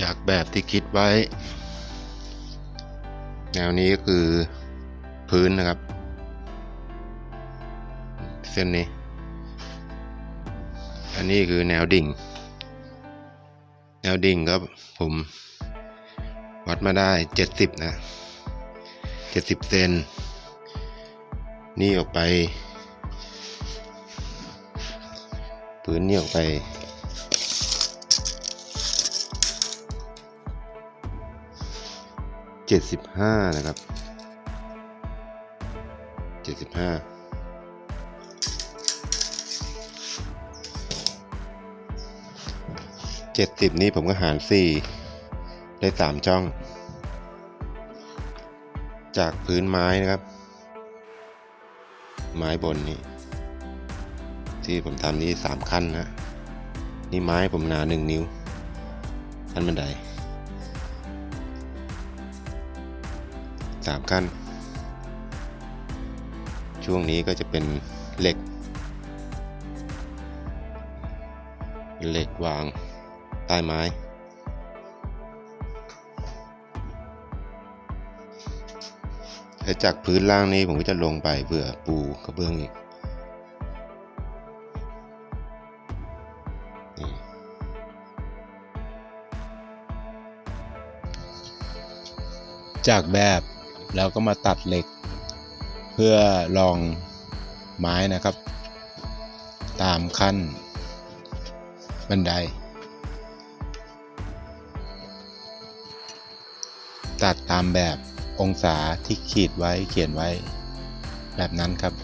จากแบบที่คิดไว้ แนวนี้ก็คือพื้นนะครับ เส้นนี้ อันนี้คือแนวดิ่ง แนวดิ่งครับผมวัดมาได้เจ็ดสิบนะเจ็ดสิบเซน นี่ออกไป พื้นนี่ออกไป เจ็ดสิบห้านะครับเจ็ดสิบห้าเจ็ดสิบนี้ผมก็หารสี่ได้สามช่อง จากพื้นไม้นะครับ ไม้บนนี่ที่ผมทำนี่สามขั้นนะ นี่ไม้ผมหนาหนึ่งนิ้วขั้นบันได สามขั้น ช่วงนี้ก็จะเป็นเหล็ก เหล็กวางใต้ไม้แล้วจากพื้นล่างนี้ผมก็จะลงไปเพื่อปูกระเบื้องอีกจากแบบ แล้วก็มาตัดเหล็ก เพื่อลองไม้นะครับ ตามขั้นบันได ตัดตามแบบองศาที่ขีดไว้เขียนไว้แบบนั้นครับ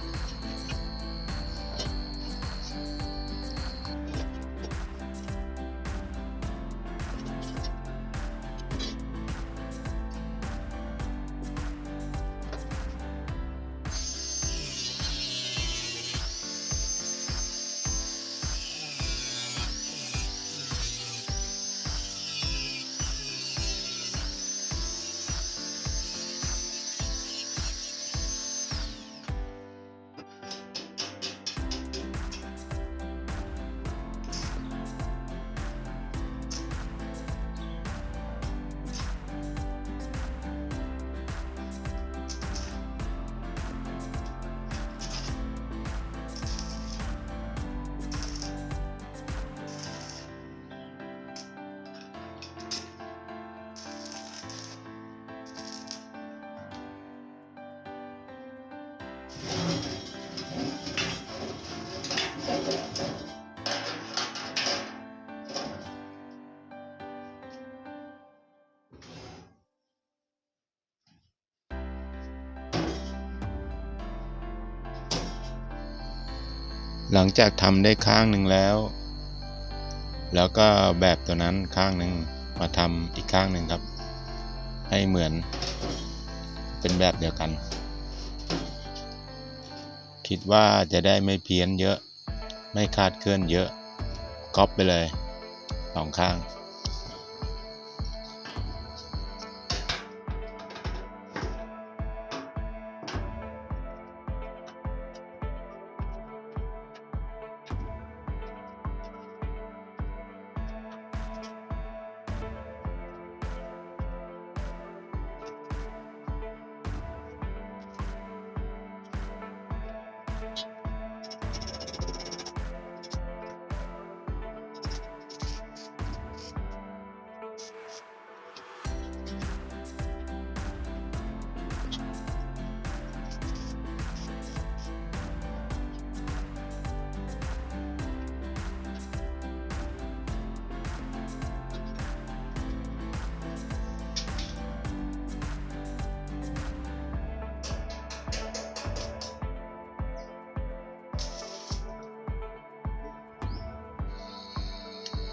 หลังจากทำได้ข้างหนึ่งแล้ว แล้วก็แบบตัวนั้นข้างหนึ่งมาทำอีกข้างหนึ่งครับ ให้เหมือนเป็นแบบเดียวกัน คิดว่าจะได้ไม่เพี้ยนเยอะ ไม่คาดเคลื่อนเยอะ ก๊อปไปเลยสองข้าง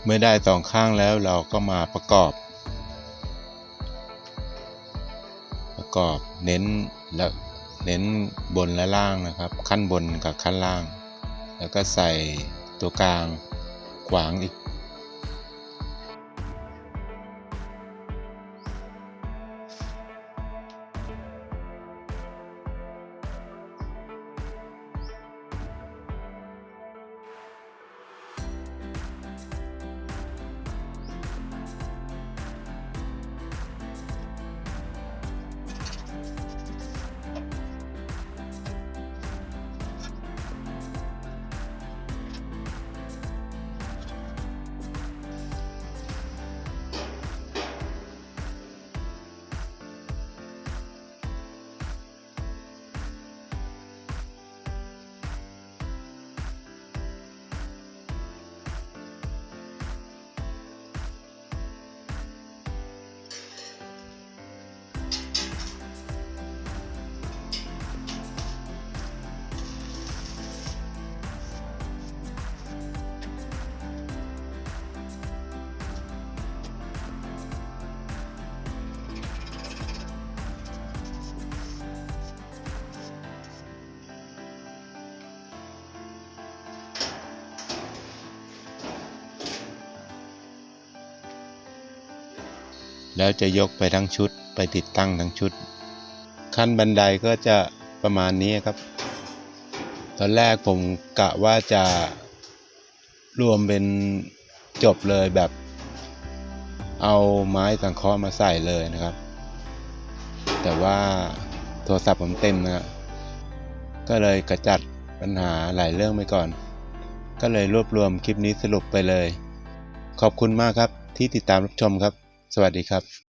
เมื่อได้สองข้างแล้วเราก็มาประกอบ ประกอบเน้นและเน้นบนและล่างนะครับ ขั้นบนกับขั้นล่าง แล้วก็ใส่ตัวกลางขวางอีก แล้วจะยกไปทั้งชุด ไปติดตั้งทั้งชุด ขั้นบันไดก็จะประมาณนี้ครับ ตอนแรกผมกะว่าจะรวมเป็นจบเลยแบบ เอาไม้สังเคราะห์มาใส่เลยนะครับ แต่ว่าโทรศัพท์ผมเต็มนะครับก็เลยกระจัดปัญหาหลายเรื่องไปก่อน ก็เลยรวบรวมคลิปนี้สรุปไปเลย ขอบคุณมากครับที่ติดตามรับชมครับ สวัสดีครับ